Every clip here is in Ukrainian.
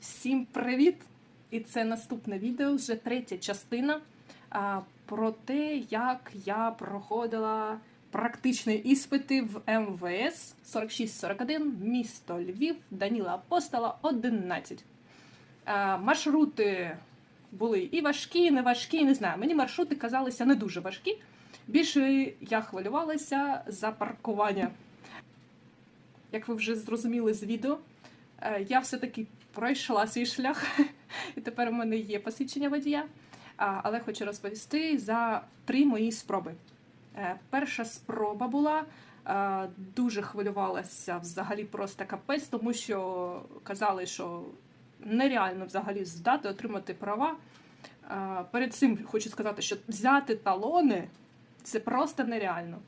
Всім привіт! І це наступне відео, вже третя частина а, про те, як я проходила практичні іспити в МВС 4641, місто Львів, Даніла Апостола, 11. А, маршрути були і важкі, і не важкі, не знаю. Мені маршрути казалися не дуже важкі. Більше я хвилювалася за паркування. Як ви вже зрозуміли з відео, е, я все-таки пройшла свій шлях, і тепер у мене є посвідчення водія. Але хочу розповісти за три мої спроби. Е, Перша спроба була, е, дуже хвилювалася взагалі просто капець, тому що казали, що нереально взагалі здати, отримати права. Е, Перед цим хочу сказати, що взяти талони це просто нереально.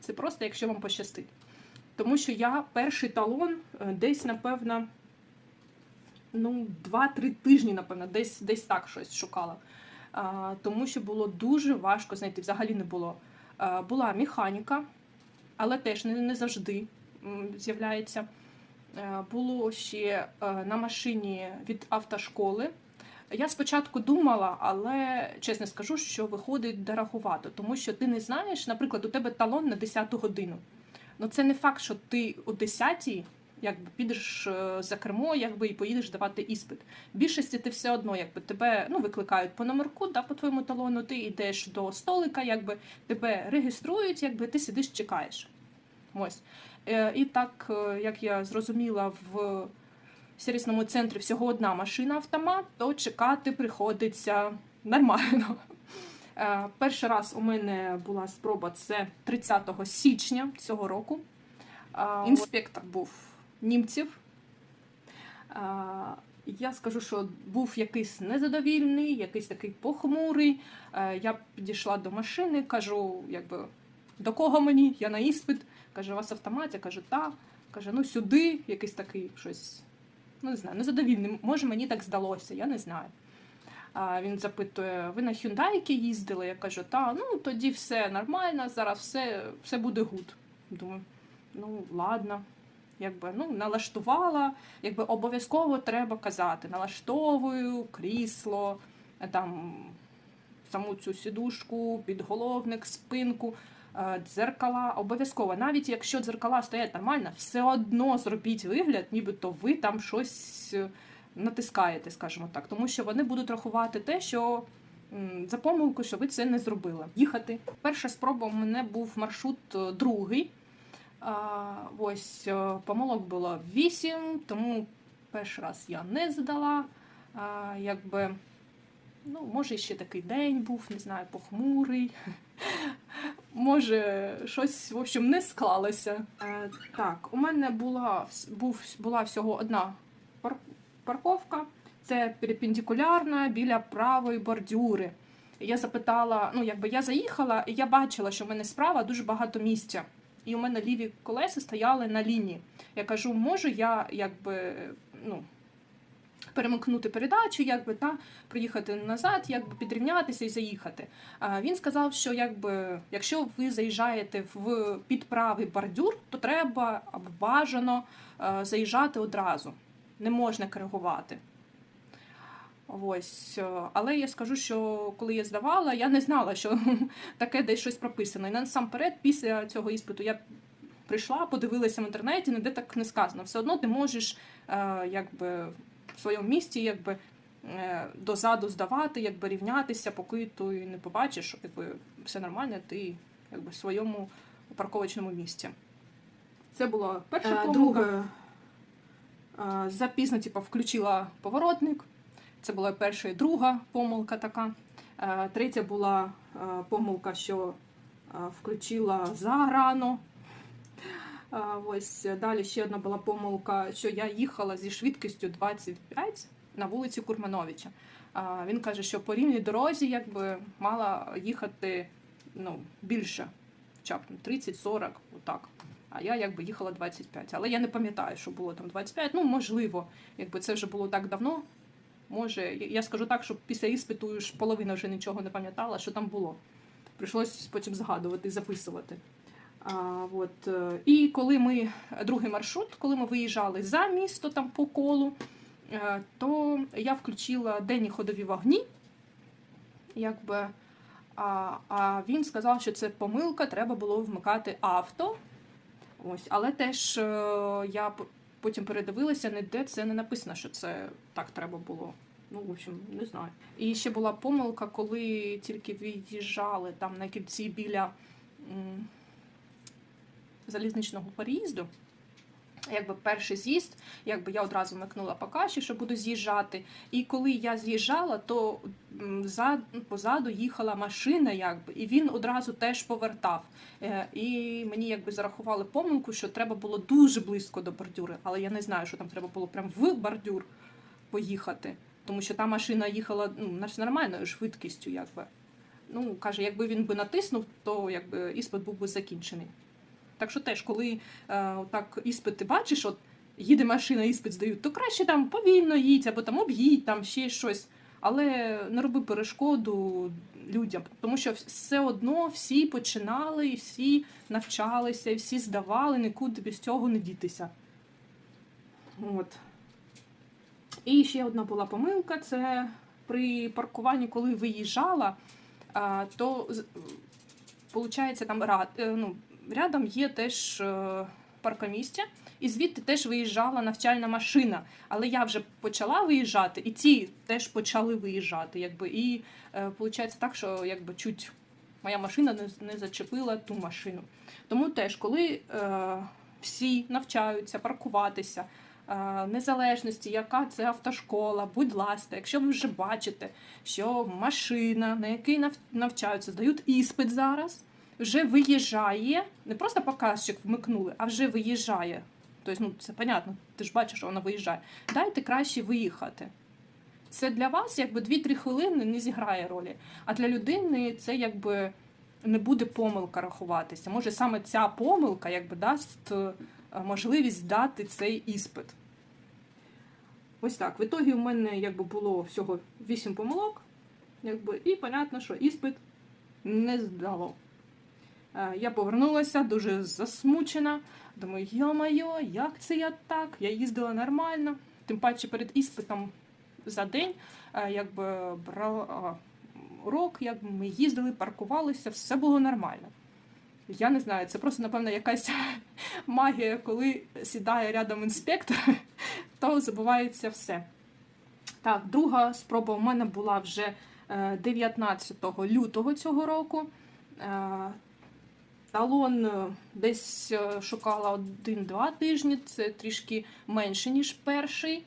Це просто, якщо вам пощастить. Тому що я перший талон десь, напевно, ну, 2-3 тижні, напевно, десь, десь так щось шукала. А, тому що було дуже важко знайти, взагалі не було. А, була механіка, але теж не, не завжди з'являється. Було ще е, на машині від автошколи. Я спочатку думала, але чесно скажу, що виходить дороговато, тому що ти не знаєш, наприклад, у тебе талон на 10 годину. Ну це не факт, що ти о 10 якби підеш е, за кермо, якби і поїдеш давати іспит. В більшості ти все одно, якби тебе ну, викликають по номерку, да, по твоєму талону, ти йдеш до столика, якби тебе реєструють, якби ти сидиш, чекаєш. Ось. Е, І так, е, як я зрозуміла, в сервісному центрі всього одна машина автомат, то чекати приходиться нормально. Перший раз у мене була спроба це 30 січня цього року. Інспектор був німців. Я скажу, що був якийсь незадовільний, якийсь такий похмурий. Я підійшла до машини, кажу, якби до кого мені? Я на іспит. Каже, у вас автомат? Я кажу, так. Каже, ну сюди, якийсь такий щось, ну не знаю, незадовільний. Може, мені так здалося, я не знаю. А він запитує: ви на Hyundai їздили? Я кажу, та ну тоді все нормально, зараз все, все буде гуд. Думаю, ну ладно. Якби ну налаштувала, якби обов'язково треба казати. Налаштовую крісло, там саму цю сідушку, підголовник, спинку, е, дзеркала. Обов'язково, навіть якщо дзеркала стоять нормально, все одно зробіть вигляд, нібито ви там щось е, натискаєте, скажімо так, тому що вони будуть рахувати те, що за помилку, що ви це не зробили. Їхати. Перша спроба у мене був маршрут е, другий. Ось е, помилок було 8, тому перший раз я не здала. А, якби, ну, може, ще такий день був, не знаю, похмурий. Може, щось, в общем, не склалося. Е, так, у мене була, був, була всього одна парковка. Це перпендикулярна біля правої бордюри. Я запитала, ну якби я заїхала, і я бачила, що в мене справа дуже багато місця. І у мене ліві колеса стояли на лінії. Я кажу, можу я якби ну, перемкнути передачу, якби та приїхати назад, якби підрівнятися і заїхати. А він сказав, що якби якщо ви заїжджаєте в під правий бордюр, то треба бажано е, заїжджати одразу. Не можна коригувати. Ось, е, але я скажу, що коли я здавала, я не знала, що таке десь щось прописано. І насамперед, після цього іспиту я прийшла, подивилася в інтернеті, ніде так не сказано. Все одно ти можеш е, якби, в своєму місті якби, е, дозаду здавати, якби рівнятися, поки ти не побачиш, що якби, все нормально, ти якби, в своєму парковочному місці. Це була перша помилка. Друге, Е, Запізно, типу, включила поворотник. Це була перша і друга помилка така. Е, Третя була е, помилка, що е, включила зарано. Ось далі ще одна була помилка, що я їхала зі швидкістю 25 на вулиці Курмановича. Він каже, що по рівній дорозі якби мала їхати ну, більше, хоча б 30-40, отак. А я якби їхала 25. Але я не пам'ятаю, що було там 25. Ну, можливо, якби це вже було так давно. Може, я- скажу так, що після іспиту ж половина вже нічого не пам'ятала, що там було. Прийшлось потім згадувати, записувати. А, от, е, і коли ми другий маршрут, коли ми виїжджали за місто там по колу, е, то я включила денні ходові вогні. Якби, а, а він сказав, що це помилка, треба було вмикати авто. Ось, але теж е, я потім передивилася, ніде це не написано, що це так треба було. Ну, в общем, не знаю. І ще була помилка, коли тільки від'їжджали там на кільці біля м, залізничного переїзду. Якби перший з'їзд, якби я одразу вмикнула по каші, що буду з'їжджати. І коли я з'їжджала, то м, за, позаду їхала машина, якби, і він одразу теж повертав. Е, І мені якби зарахували помилку, що треба було дуже близько до бордюри, але я не знаю, що там треба було прям в бордюр поїхати. Тому що та машина їхала ну, нормальною швидкістю, якби. Ну, каже, якби він би натиснув, то якби іспит був би закінчений. Так що теж, коли е, так ти бачиш, от їде машина, іспит здають, то краще там повільно їдь, або там об'їдь, там ще щось. Але не роби перешкоду людям, тому що все одно всі починали, всі навчалися, всі здавали, нікуди без цього не дітися. От. І ще одна була помилка: це при паркуванні, коли виїжджала, то Получається, там рад, е, ну, рядом є теж е, паркомістя, і звідти теж виїжджала навчальна машина. Але я вже почала виїжджати, і ці теж почали виїжджати. Якби, і е, виходить так, що якби чуть моя машина не, зачепила ту машину. Тому теж, коли е, всі навчаються паркуватися. е, Незалежності, яка це автошкола, будь ласка, якщо ви вже бачите, що машина, на якій навчаються, здають іспит зараз, вже виїжджає, не просто показчик вмикнули, а вже виїжджає. Тобто, ну це понятно, ти ж бачиш, що вона виїжджає. Дайте краще виїхати. Це для вас якби 2-3 хвилини не зіграє ролі. А для людини це якби не буде помилка рахуватися. Може, саме ця помилка якби дасть е, можливість дати цей іспит. Ось так. В ітогі у мене якби було всього 8 помилок, якби, і понятно, що іспит не здало. Е, Я повернулася дуже засмучена. Думаю, йо-майо, як це я так? Я їздила нормально. Тим паче перед іспитом за день, е, якби брала е, урок, якби ми їздили, паркувалися, все було нормально. Я не знаю, це просто, напевно, якась магія, коли сідає рядом інспектор, то забувається все. Так, друга спроба у мене була вже е, 19 лютого цього року. Талон е, десь е, шукала один-два тижні, це трішки менше, ніж перший. Е,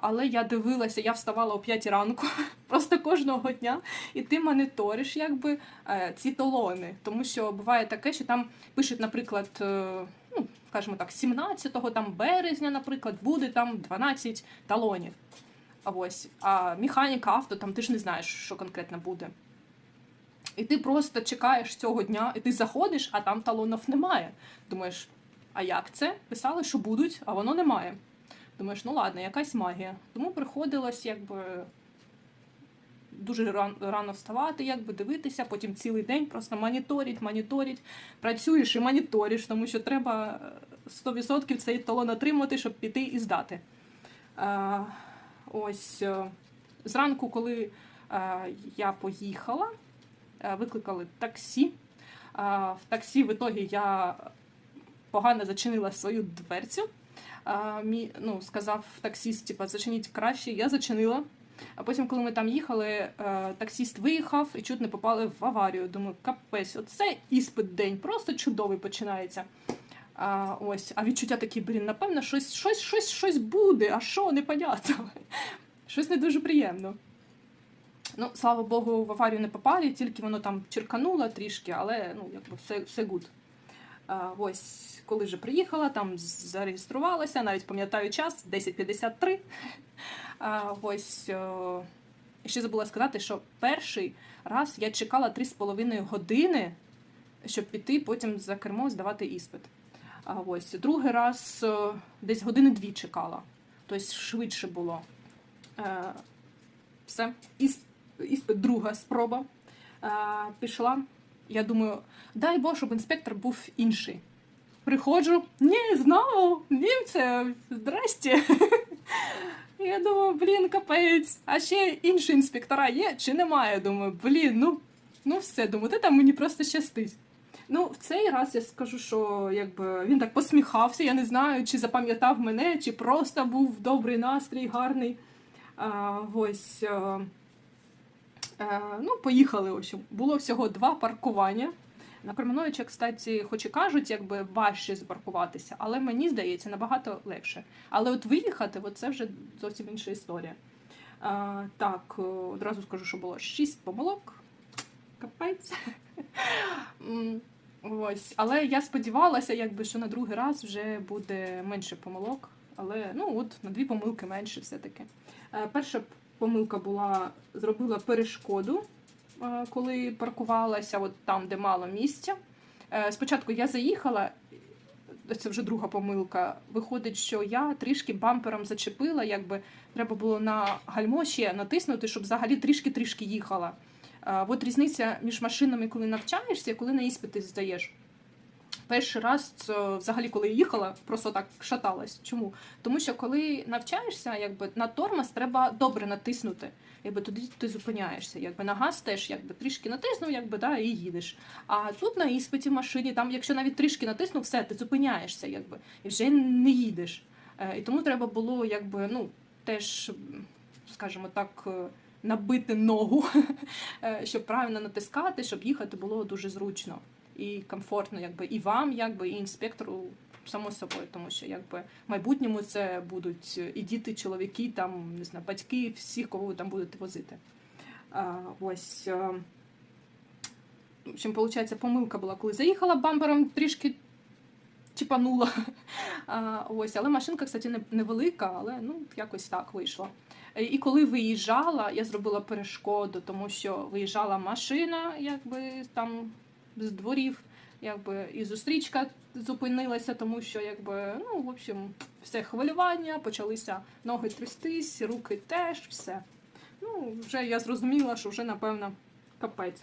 Але я дивилася, я вставала о 5 ранку просто кожного дня, і ти моніториш якби ці талони. Тому що буває таке, що там пишуть, наприклад, ну, скажімо так, 17 там, березня, наприклад, буде там 12 талонів. А ось, а механіка авто, там ти ж не знаєш, що конкретно буде. І ти просто чекаєш цього дня, і ти заходиш, а там талонів немає. Думаєш, а як це? Писали, що будуть, а воно немає. Думаєш, ну ладно, якась магія. Тому приходилось якби дуже ран- рано вставати, якби дивитися, потім цілий день просто моніторить, моніторить, працюєш і моніториш, тому що треба е, 100% цей талон отримати, щоб піти і здати. Е, ось е, зранку, коли е, я поїхала, е, викликали таксі. Е, В таксі в ітогі я погано зачинила свою дверцю. Е, Мій, ну, сказав таксіст, типа, зачиніть краще, я зачинила. А потім, коли ми там їхали, е, таксіст виїхав і чуть не попали в аварію. Думаю, капець, оце іспит день, просто чудовий починається. А, ось, а відчуття такі, блін, напевно, щось, щось, щось, щось буде, а що, непонятно. Щось не дуже приємно. Ну, слава Богу, в аварію не попали, тільки воно там черкануло трішки, але ну, якби все, все гуд. Ось, коли вже приїхала, там зареєструвалася, навіть пам'ятаю час, 10.53. А, ось, ще забула сказати, що перший раз я чекала 3,5 години, щоб піти потім за кермо здавати іспит. Ось, другий раз десь години дві чекала, тобто швидше було. Е, все, Ісп- іспит, друга спроба. Е, пішла. Я думаю, дай Бог, щоб інспектор був інший. Приходжу, ні, знову, німця, здрасте. Я думаю, блін, капець. А ще інші інспектора є чи немає? Думаю, блін, ну, ну все, думаю, ти там мені просто щастить. Ну, в цей раз я скажу, що якби він так посміхався, я не знаю, чи запам'ятав мене, чи просто був добрий настрій, гарний. А, ось. А, ну, поїхали. Общем. Було всього два паркування. На Кременовича, кстати, хоч і кажуть, якби важче запаркуватися, але мені здається набагато легше. Але от виїхати, це вже зовсім інша історія. А, так, е, одразу скажу, що було шість помилок. Капець. Ось. Але я сподівалася, якби, що на другий раз вже буде менше помилок. Але ну от на дві помилки менше все-таки. Е, Перша помилка була зробила перешкоду, е, коли паркувалася, от там, де мало місця. Е, Спочатку я заїхала, це вже друга помилка. Виходить, що я трішки бампером зачепила, якби треба було на гальмо ще натиснути, щоб взагалі трішки-трішки їхала. От різниця між машинами, коли навчаєшся, і коли на іспити здаєш. Перший раз, це, взагалі, коли їхала, просто так шаталась. Чому? Тому що коли навчаєшся, якби на тормоз треба добре натиснути. Якби тоді ти зупиняєшся. Якби на газ теж якби трішки натиснув, якби да, і їдеш. А тут на іспиті в машині, там, якщо навіть трішки натиснув, все, ти зупиняєшся, якби, і вже не їдеш. Е, І тому треба було, якби, ну, теж, скажімо так, е, набити ногу, е, щоб правильно натискати, щоб їхати було дуже зручно і комфортно, якби і вам, якби і інспектору, само собою, тому що якби в майбутньому це будуть і діти, чоловіки, там не знаю, батьки, всіх, кого ви там будете возити. А, ось. е, В общем, виходить, помилка була, коли заїхала бампером, трішки чіпанула. А, ось, але машинка, кстати, невелика, але ну, якось так вийшло. Е, І коли виїжджала, я зробила перешкоду, тому що виїжджала машина, якби там з дворів, якби і зустрічка зупинилася, тому що якби, ну, в общем, все хвилювання, почалися ноги трястись, руки теж, все. Ну, вже я зрозуміла, що вже, напевно, капець.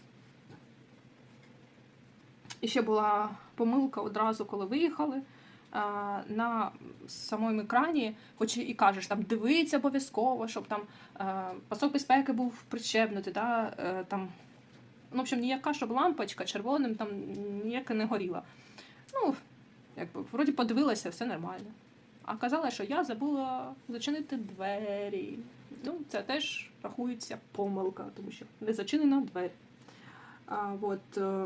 І ще була помилка одразу, коли виїхали. На самому екрані, хоч і кажеш, там дивиться обов'язково, щоб там пасок безпеки був прищепнутий, да, е, там, ну, в общем, ніяка, щоб лампочка червоним там ніяка не горіла. Ну, якби, вроді подивилася, все нормально. А казала, що я забула зачинити двері. Ну, це теж рахується помилка, тому що не зачинена двері. А, от, е,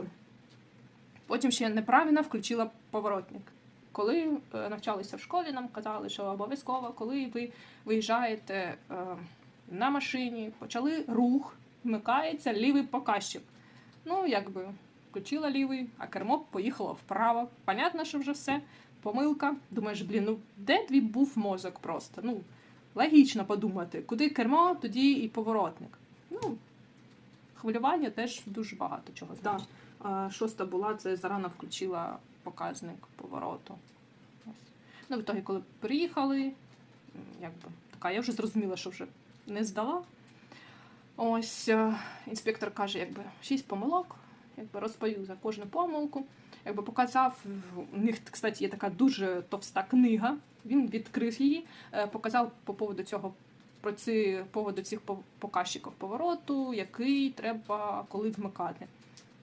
потім ще неправильно включила поворотник. Коли е, навчалися в школі, нам казали, що обов'язково, коли ви виїжджаєте е, на машині, почали рух, вмикається лівий показчик. Ну, якби включила лівий, а кермо поїхало вправо. Понятно, що вже все. Помилка. Думаєш, блін, ну де твій був мозок просто? Ну, логічно подумати, куди кермо, тоді і поворотник. Ну, хвилювання теж дуже багато чого. Да. А, Шоста була, це зарано включила показник повороту. Ось. Ну, в ітогі, коли приїхали, якби така, я вже зрозуміла, що вже не здала. Ось е, інспектор каже, якби шість помилок, якби розповів за кожну помилку. Якби показав, у них, кстати, є така дуже товста книга. Він відкрив її, е, показав по поводу цього про ці поводу цих по- показчиків повороту, який треба коли вмикати.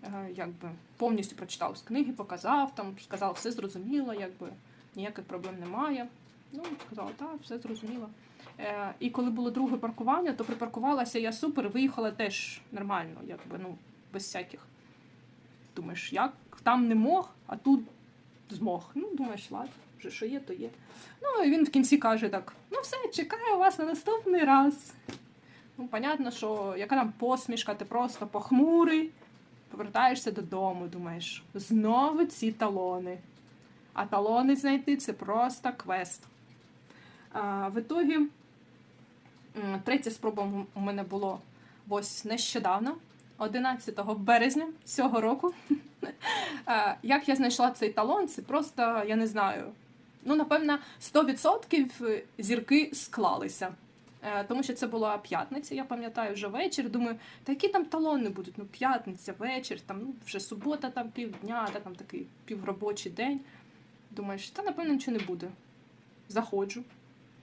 Е, Якби повністю прочитав з книги, показав, там сказав, все зрозуміло, якби ніяких проблем немає. Ну, сказала, так, все зрозуміло. Е, і коли було друге паркування, то припаркувалася я супер, виїхала теж нормально, якби, ну, без всяких. Думаєш, як там не мог, а тут змог. Ну, думаєш, ладно, вже що є, то є. Ну, і він в кінці каже так: ну все, чекаю вас на наступний раз. Ну, понятно, що яка там посмішка, ти просто похмурий, повертаєшся додому, думаєш, знову ці талони. А талони знайти це просто квест. А, в ітогі, третя спроба у мене було ось нещодавно, 11 березня цього року. Як я знайшла цей талон, це просто, я не знаю. Ну, напевно, 100% зірки склалися. Е, Тому що це була п'ятниця, я пам'ятаю, вже вечір. Думаю, та які там талони будуть? Ну, п'ятниця, вечір, там ну, вже субота, там півдня, та там такий півробочий день. Думаєш, та напевно нічого не буде. Заходжу.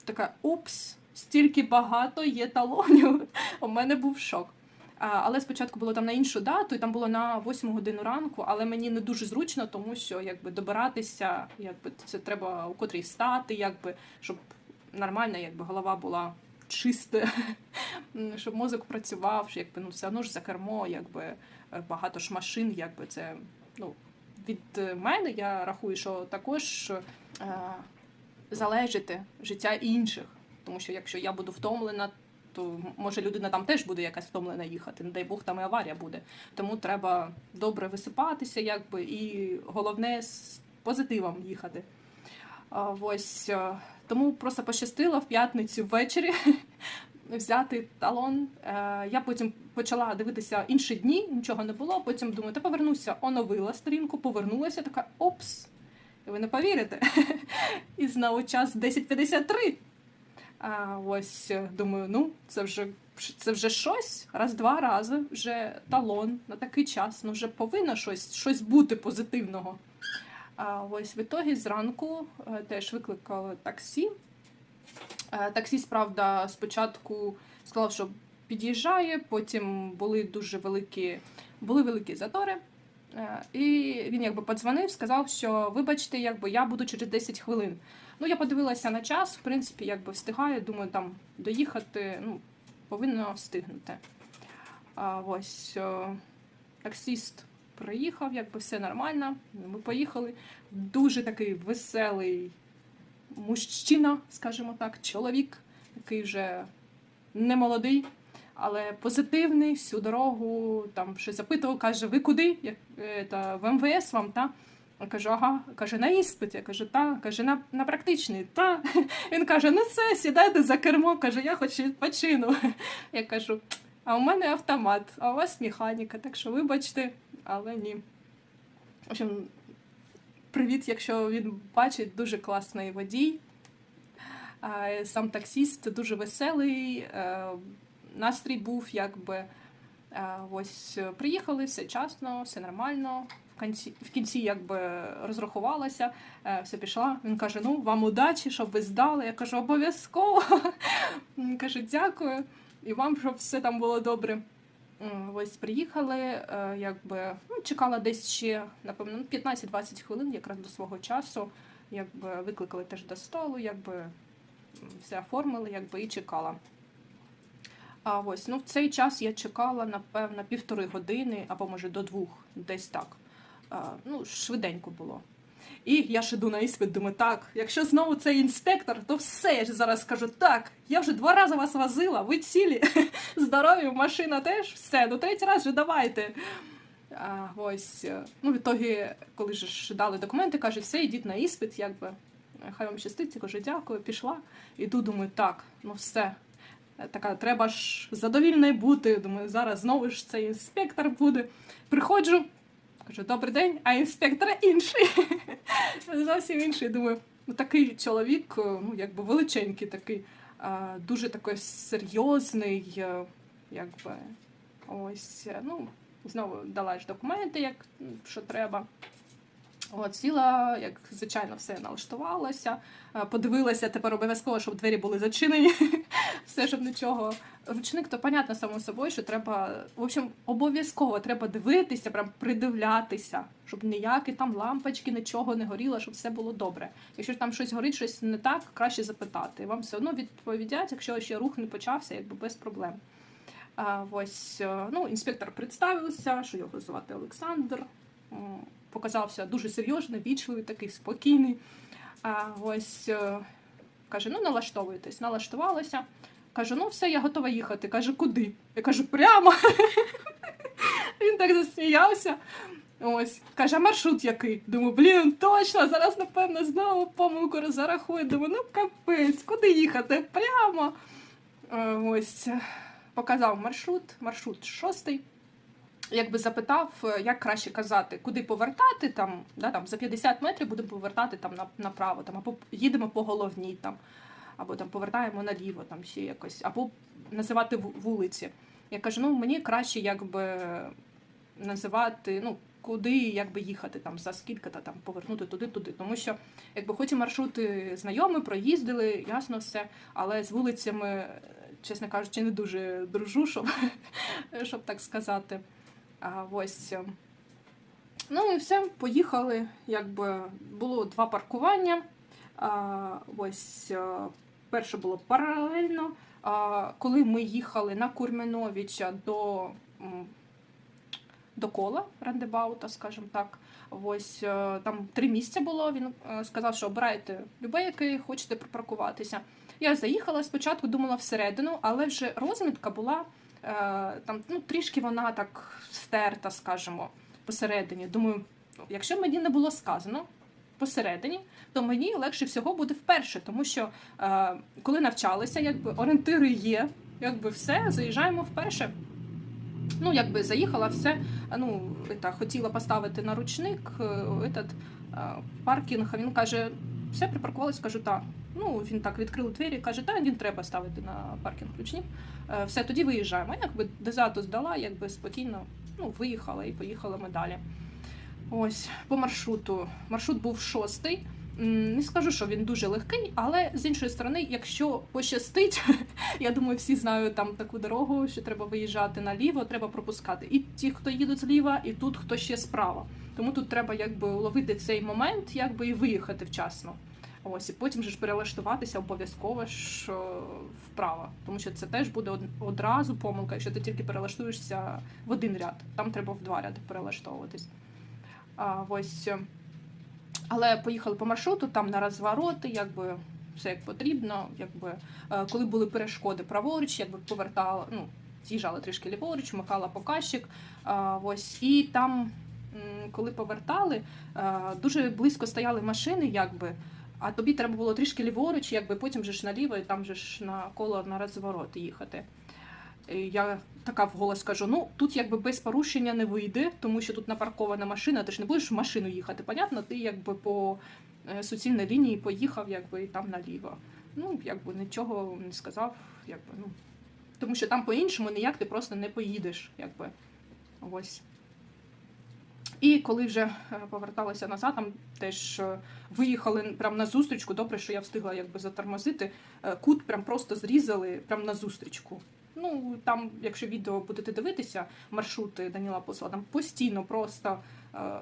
Така упс, стільки багато є талонів. У мене був шок. Але спочатку було там на іншу дату, і там було на 8 годину ранку, але мені не дуже зручно, тому що якби добиратися, якби це треба у котрій стати, якби щоб нормальна, якби голова була чиста, щоб мозок працював, що якби ну все одно ж за кермо, якби багато ж машин, якби це ну від мене я рахую, що також е, залежить життя інших. Тому що якщо я буду втомлена, то може людина там теж буде якась втомлена їхати. Не дай Бог, там і аварія буде. Тому треба добре висипатися, якби, і головне з позитивом їхати. Ось е, тому просто пощастило в п'ятницю ввечері взяти талон. Е, Я потім почала дивитися інші дні, нічого не було. Потім думаю, та повернуся, оновила сторінку, повернулася, така опс. І ви не повірите. І знову час 10.53. А ось е, думаю, ну це вже це вже щось. Раз-два рази вже талон на такий час. Ну вже повинно щось, щось бути позитивного. А ось в ітогі зранку е, теж викликали таксі. Е, Таксіст, правда, спочатку сказав, що під'їжджає, потім були дуже великі, були великі затори. Е, І він якби подзвонив, сказав, що вибачте, якби я буду через 10 хвилин. Ну, я подивилася на час, в принципі, якби встигаю, думаю, там доїхати, ну, повинно встигнути. А ось е, таксіст приїхав, якби все нормально. Ми поїхали. Дуже такий веселий мужчина, скажімо так, чоловік, який вже не молодий, але позитивний, всю дорогу там щось запитував, каже, ви куди? Я, е, та, в МВС вам, та? Я кажу, ага, каже, на іспит. Я кажу, та, каже, на, на практичний, та. Він каже, ну все, сідайте за кермо, каже, я хоч відпочину. Я кажу, а у мене автомат, а у вас механіка, так що вибачте, але ні. В общем, привіт, якщо він бачить, дуже класний водій. Сам таксіст дуже веселий, е, настрій був якби. е, Ось приїхали, все часно, все нормально. В кінці, в кінці якби розрахувалася, е, все пішла. Він каже: Ну, вам удачі, щоб ви здали. Я кажу, обов'язково. Він каже, дякую. І вам, щоб все там було добре. Ось приїхали, е, якби ну, чекала десь ще, напевно, ну, 15-20 хвилин, якраз до свого часу. Якби викликали теж до столу, якби все оформили, якби і чекала. А ось ну в цей час я чекала напевно півтори години або може до двох, десь так. А, ну, швиденько було. І я ж іду на іспит, думаю, так, якщо знову цей інспектор, то все, я ж зараз скажу, так, я вже два рази вас возила, ви цілі, здорові, машина теж, все, ну третій раз вже давайте. А, ось, е, ну, в ітогі, коли ж дали документи, кажуть, все, йдіть на іспит, якби, хай вам щастить, кажу, дякую, пішла. Іду, думаю, так, ну все. Е, Така, треба ж задовільною бути. Думаю, зараз знову ж цей інспектор буде. Приходжу, кажу, добрий день, а інспектор інший. Зовсім інший. Думаю, ну такий чоловік, е, ну якби величенький такий, а, дуже такий серйозний, е, якби ось, е, ну, знову дала ж документи, як що треба. От, сіла, як звичайно, все налаштувалося. Е, Подивилася тепер обов'язково, щоб двері були зачинені. Все, щоб нічого. Ручник, то понятно само собою, що треба. В общем, обов'язково треба дивитися, прям придивлятися, щоб ніякі там лампочки, нічого не горіло, щоб все було добре. Якщо там щось горить, щось не так, краще запитати. Вам все одно відповідять, якщо ще рух не почався, якби без проблем. А, ось, е, ну, інспектор представився, що його звати Олександр. Показався дуже серйозний, вічливий, такий спокійний. А ось е, каже: ну налаштовуйтесь, налаштувалася. Кажу, ну все, я готова їхати. Каже, куди? Я кажу, прямо. Він так засміявся. Ось, каже, а маршрут який? Думаю, блін, точно, зараз, напевно, знову помилку зарахує. Думаю, ну капець, куди їхати? Прямо. Е, Ось, показав маршрут, маршрут шостий. Якби запитав, е, як краще казати, куди повертати там, да, там за 50 метрів будемо повертати там на, направо, там, або їдемо по головній, там, або там повертаємо наліво, там ще якось, або називати вулиці. Я кажу, ну мені краще якби називати, ну, куди якби їхати, там за скільки та там повернути туди-туди. Тому що якби хоч і маршрути знайомі, проїздили, ясно все, але з вулицями, чесно кажучи, не дуже дружу, щоб, щоб так сказати. А, ось. е. Ну і все, поїхали. Якби було два паркування. А, ось е, перше було паралельно. А, коли ми їхали на Курменовича до, до кола рандебаута, скажімо так. Ось е, там три місця було. Він е, сказав, що обирайте любе, яке хочете припаркуватися. Я заїхала спочатку, думала всередину, але вже розмітка була там, ну, трішки вона так стерта, скажімо, посередині. Думаю, якщо мені не було сказано посередині, то мені легше всього буде вперше, тому що е, коли навчалися, якби орієнтири є, якби все, заїжджаємо вперше. Ну, якби заїхала, все. Ну, это, хотіла поставити на ручник е, этот, е, паркінг, а він каже, все, припаркувалась, кажу, так. Ну, він так відкрив двері, каже, так, він треба ставити на паркінг ручник. Е, Все, тоді виїжджаємо. Якби дезату здала, якби спокійно ну, виїхала і поїхали ми далі. Ось, по маршруту. Маршрут був шостий. Не скажу, що він дуже легкий, але з іншої сторони, якщо пощастить, я думаю, всі знають там таку дорогу, що треба виїжджати наліво, треба пропускати. І ті, хто їдуть зліва, і тут хто ще справа. Тому тут треба якби уловити цей момент, якби і виїхати вчасно. Ось, і потім же ж перелаштуватися обов'язково ж вправо, тому що це теж буде одразу помилка, якщо ти тільки перелаштуєшся в один ряд. Там треба в два ряди перелаштовуватись. А, ось. е, Але поїхали по маршруту, там на розвороти, якби все як потрібно. Якби, е, коли були перешкоди праворуч, якби повертала, ну, з'їжджала трішки ліворуч, вмикала показчик. А, ось, і там, коли повертали, е, дуже близько стояли машини, якби. А тобі треба було трішки ліворуч, якби потім же ж наліво, і там же ж на коло на розворот їхати. Я така вголос кажу: ну тут якби без порушення не вийде, тому що тут напаркована машина, ти ж не будеш в машину їхати. Понятно, ти якби по е, суцільній лінії поїхав, якби і там наліво. Ну, якби нічого не сказав, якби, ну. Тому що там по-іншому ніяк ти просто не поїдеш, якби. Ось. І коли вже е, поверталася назад, там теж е, виїхали прямо на зустрічку. Добре, що я встигла якби затормозити. Е, Кут прям просто зрізали прямо на зустрічку. Ну там, якщо відео будете дивитися, маршрути Даніла Посла, там постійно просто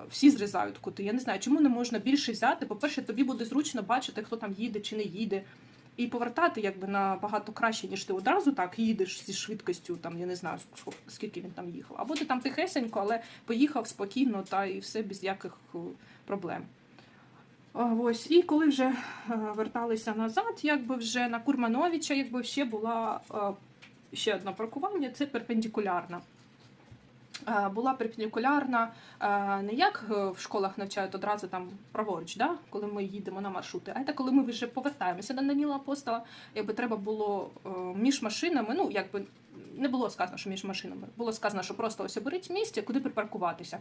всі зрізають кути. Я не знаю, чому не можна більше взяти. По-перше, тобі буде зручно бачити, хто там їде чи не їде. І повертати якби набагато краще, ніж ти одразу так їдеш зі швидкістю, там я не знаю скільки він там їхав. Або ти там тихесенько, але поїхав спокійно та і все без яких е, проблем. Ось, і коли вже е, верталися назад, якби вже на Курмановича, якби ще була е, ще одне паркування, це перпендикулярна. Е, Була перпендикулярна е, не як е, в школах навчають одразу там праворуч, да? коли ми їдемо на маршрути, а це коли ми вже повертаємося до Даніла Апостола, якби треба було між машинами, ну якби не було сказано, що між машинами, було сказано, що просто ось оберіть місце, куди припаркуватися.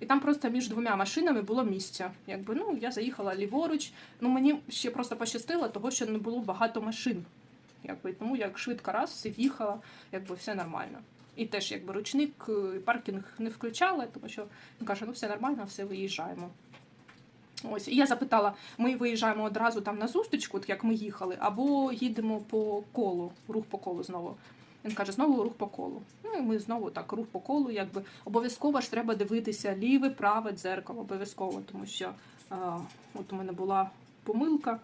І там просто між двома машинами було місце. Якби ну я заїхала ліворуч. Ну мені ще просто пощастило, того що не було багато машин. Якби тому як швидко раз і в'їхала, якби все нормально. І теж якби ручник е, паркінг не включали, тому що він каже, ну все нормально, все виїжджаємо. Ось, і я запитала, ми виїжджаємо одразу там на зустрічку, як ми їхали, або їдемо по колу, рух по колу знову. Він каже, знову рух по колу. Ну і ми знову так, рух по колу, якби обов'язково ж треба дивитися ліве, праве дзеркало, обов'язково, тому що е, от у мене була помилка,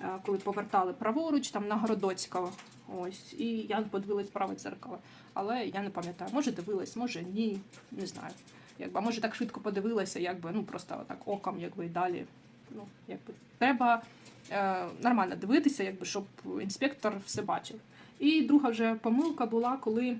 е, коли повертали праворуч, там на Городоцького. Ось, і я подивилась праве дзеркало. Але я не пам'ятаю, може дивилась, може ні, не знаю. Якби, може так швидко подивилася, якби ну просто так оком, якби і далі. Ну, якби треба е, нормально дивитися, якби, щоб інспектор все бачив. І друга вже помилка була, коли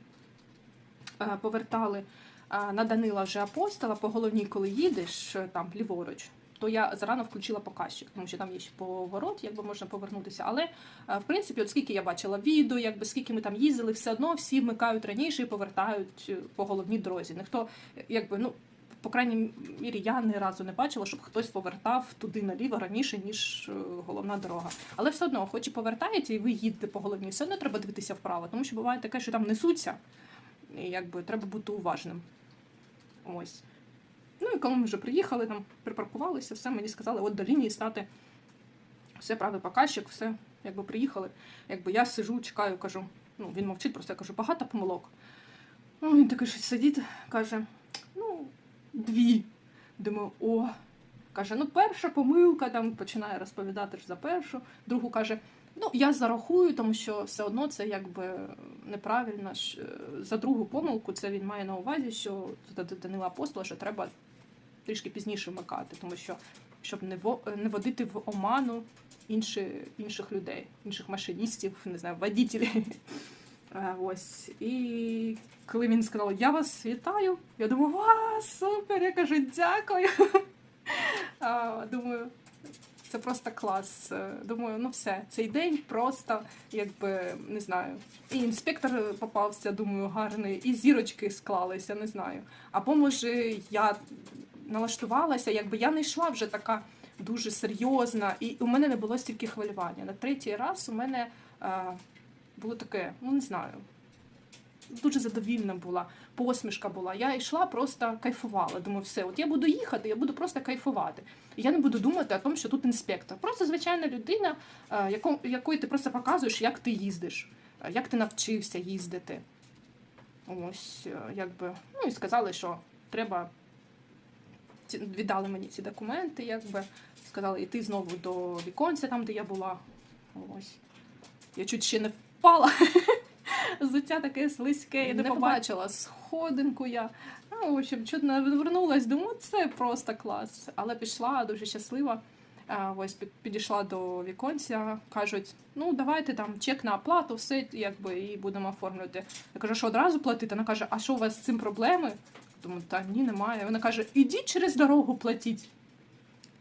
е, повертали е, на Данила вже апостола по головній, коли їдеш е, там ліворуч. То я зарано включила показчик, тому що там є ще поворот, якби можна повернутися. Але е, в принципі, от скільки я бачила відео, якби скільки ми там їздили, все одно всі вмикають раніше і повертають е, по головній дорозі. Ніхто, е, якби, ну, по крайній мірі, я ні разу не бачила, щоб хтось повертав туди наліво раніше, ніж головна дорога. Але все одно, хоч і повертаєте, і ви їдете по головній, все одно треба дивитися вправо, тому що буває таке, що там несуться, і якби треба бути уважним. Ось. Ну і коли ми вже приїхали, там припаркувалися, все, мені сказали, от до лінії стати. Все, правий показчик, все, якби приїхали. Якби я сижу, чекаю, кажу, ну він мовчить, просто я кажу, багато помилок. Ну, він такий щось сидить, каже, ну, дві. Думаю, о. Каже, ну перша помилка, там починає розповідати ж за першу. Другу каже, ну я зарахую, тому що все одно це якби неправильно. За другу помилку це він має на увазі, що Данила Апостола, що треба трішки пізніше вмикати, тому що щоб не во, не водити в оману інші, інших людей, інших машиністів, не знаю, водітелів. Ось. І коли він сказав, я вас вітаю, я думаю, ва, супер! Я кажу, дякую. Думаю, це просто клас. Думаю, ну все, цей день просто, якби, не знаю. І інспектор попався, думаю, гарний, і зірочки склалися, не знаю. Або, може, я налаштувалася, якби я не йшла вже така дуже серйозна, і у мене не було стільки хвилювання. На третій раз у мене е, було таке, ну не знаю. Дуже задовільна була, посмішка була. Я йшла, просто кайфувала. Думаю, все, от я буду їхати, я буду просто кайфувати. І я не буду думати о тому, що тут інспектор. Просто звичайна людина, е, яко- якої ти просто показуєш, як ти їздиш, е, як ти навчився їздити. Ось, якби. Ну і сказали, що треба. Віддали мені ці документи, якби сказали йти знову до віконця, там, де я була. Ось. Я чуть ще не впала. Взуття таке слизьке, я не побачила сходинку я. Ну, в общем, чуть не думаю, це просто клас. Але пішла дуже щаслива. А, Ось підійшла до віконця, кажуть, ну давайте там чек на оплату, все якби і будемо оформлювати. Я кажу, що одразу платити? Вона каже, а що у вас з цим проблеми? Думаю, та ні, немає. Вона каже, ідіть через дорогу платіть.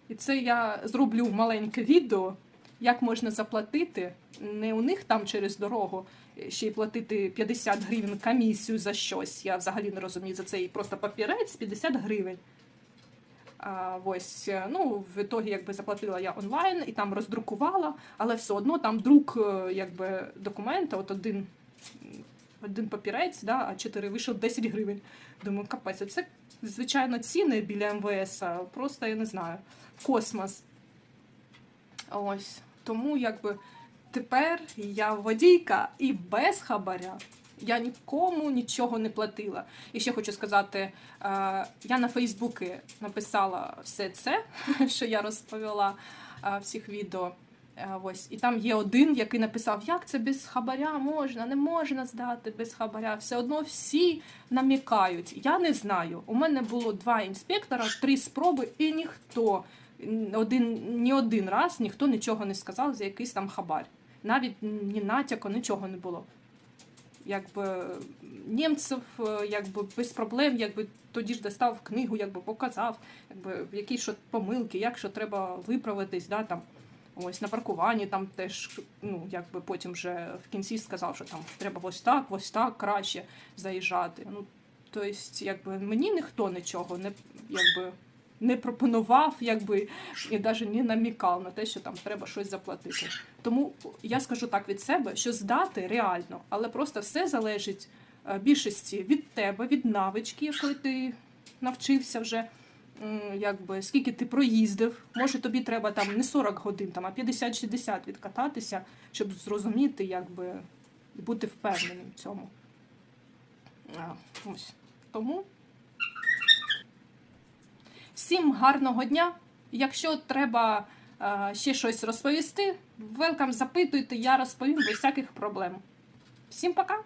І це я зроблю маленьке відео, як можна заплатити не у них там через дорогу, ще й платити 50 гривень комісію за щось. Я взагалі не розумію за це і просто папірець 50 гривень. А, ось, е, ну, в ітогі якби заплатила я онлайн і там роздрукувала, але все одно там друк е, якби, документа, от один, один папірець, да, а чотири вийшов 10 гривень. Думаю, капець, це звичайно ціни біля МВС, просто я не знаю, космос. Ось. Тому якби тепер я водійка і без хабаря. Я нікому нічого не платила. І ще хочу сказати, е, я на Фейсбуці написала все це, що я розповіла е, всіх відео. Е, Ось, і там є один, який написав, як це без хабаря можна, не можна здати без хабаря. Все одно всі намікають. Я не знаю. У мене було два інспектора, три спроби, і ніхто один, ні один раз ніхто нічого не сказав за якийсь там хабар. Навіть ні натяку, нічого не було. Якби німців, е, якби без проблем, якби тоді ж достав книгу, якби показав, якби які що помилки, як що треба виправитись, да, там. Ось на паркуванні там теж, ну, якби потім вже в кінці сказав, що там треба ось так, ось так краще заїжджати. Ну, тобто, якби мені ніхто нічого не, якби, не пропонував, якби, і навіть не намікав на те, що там треба щось заплатити. Тому я скажу так від себе, що здати реально, але просто все залежить е, більшості від тебе, від навички, коли ти навчився вже. Якби скільки ти проїздив, може тобі треба там не 40 годин, там, а 50-60 відкататися, щоб зрозуміти, якби і бути впевненим в цьому. А, ось. Тому всім гарного дня. Якщо треба е, ще щось розповісти, велкам запитуйте, я розповім без всяких проблем. Всім пока!